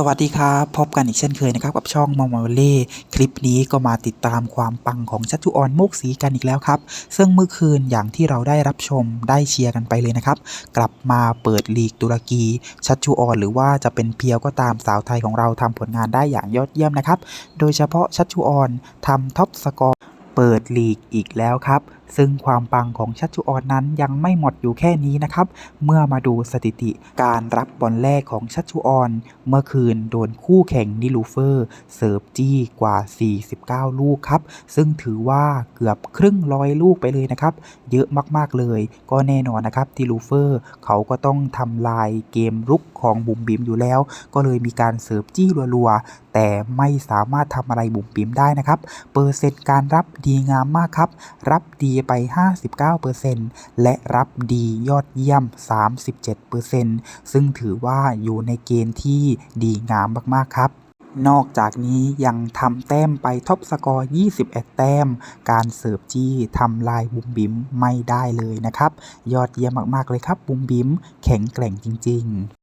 สวัสดีครับ พบกันอีกเช่นเคยนะครับ กับช่องมอมาเล่คลิปนี้ก็มาติดตามความปังของชัชจุออนโมกสีกันอีกแล้วครับ ซึ่งเมื่อคืนอย่างที่เราได้รับชมได้เชียร์กันไปเลยนะครับ กลับมาเปิดลีกตุรกี ชัชจุออนหรือว่าจะเป็นเพียวก็ตามสาวไทยของเราทำผลงานได้อย่างยอดเยี่ยมนะครับ โดยเฉพาะชัชจุออนทำท็อปสกอร์เปิดลีกอีกแล้วครับ ซึ่งความปังของชัชจุออนนั้นยังไม่หมดอยู่แค่นี้นะครับ เมื่อมาดูสถิติการรับบอลแรกของชัชชุออน เมื่อคืนโดนคู่แข่งนิลูเฟอร์ เสิร์ฟจี้กว่า 49 ลูกครับ ซึ่งถือว่าเกือบครึ่งร้อยลูกไปเลยนะครับ เยอะมากๆเลย ก็แน่นอนนะครับทีลูเฟอร์ เขาก็ต้องทำลายเกมรุกของบุ๋มบิมอยู่แล้ว ก็เลยมีการเสิร์ฟจี้รัวๆแต่ไม่สามารถทำอะไรบุ๋มบิมได้นะครับ เปอร์เซ็นต์การรับดีงามมากครับ รับดีไป 59%และรับดียอดเยี่ยม 37%ซึ่งถือว่าอยู่ในเกณฑ์ที่ดีงามมาก ๆ ครับนอกจากนี้ยังทำแต้มไปท็อปสกอร์ 21 แต้ม การเสิร์ฟจี้ทำลายบุมบิมไม่ได้เลยนะครับ ยอดเยี่ยมมาก ๆ เลยครับบุมบิมแข็งแกร่งจริง ๆ